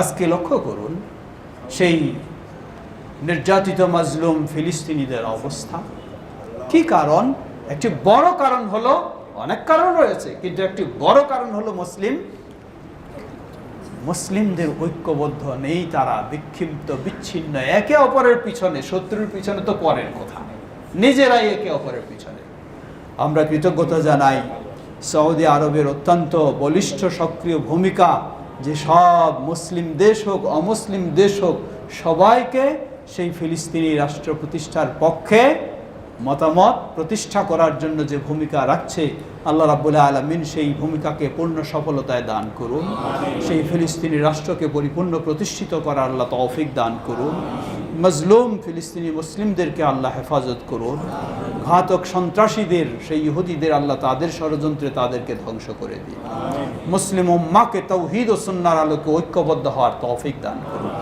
আজকে লক্ষ্য করুন, সেই নির্যাতিত মাজলুম ফিলিস্তিনিদের অবস্থা। কি কারণ? একটি বড় কারণ হলো, অনেক কারণ রয়েছে, কিন্তু একটি বড় কারণ হলো মুসলিম। মুসলিমদের ঐক্যবদ্ধ নেই তারা, বিক্ষিপ্ত, বিচ্ছিন্ন, একে অপরের পিছনে, শত্রুর পিছনে তো পরের কথা। নিজেরাই একে অপরের পিছনে। আমরা কৃতজ্ঞতা জানাই সৌদি আরবের অত্যন্ত বলিষ্ঠ সক্রিয় ভূমিকা যে সব মুসলিম দেশ হোক অমুসলিম দেশ হোক সবাইকে সেই ফিলিস্তিনি রাষ্ট্র প্রতিষ্ঠার পক্ষে মতামত প্রতিষ্ঠা করার জন্য যে ভূমিকা রাখছে, আল্লাহ রাবুল আলমিন সেই ভূমিকাকে পূর্ণ সফলতায় দান করুন। সেই ফিলিস্তিনি রাষ্ট্রকে পরিপূর্ণ প্রতিষ্ঠিত করার আল্লাহ তৌফিক দান করুন। মজলুম ফিলিস্তিনি মুসলিমদেরকে আল্লাহ হেফাজত করুন। ঘাতক সন্ত্রাসীদের, সেই ইহুদিদের আল্লাহ তাদের ষড়যন্ত্রে তাদেরকে ধ্বংস করে দিন। মুসলিম উম্মাকে তৌহিদ ও সুন্নার আলোকে ঐক্যবদ্ধ হওয়ার তৌফিক দান করুন।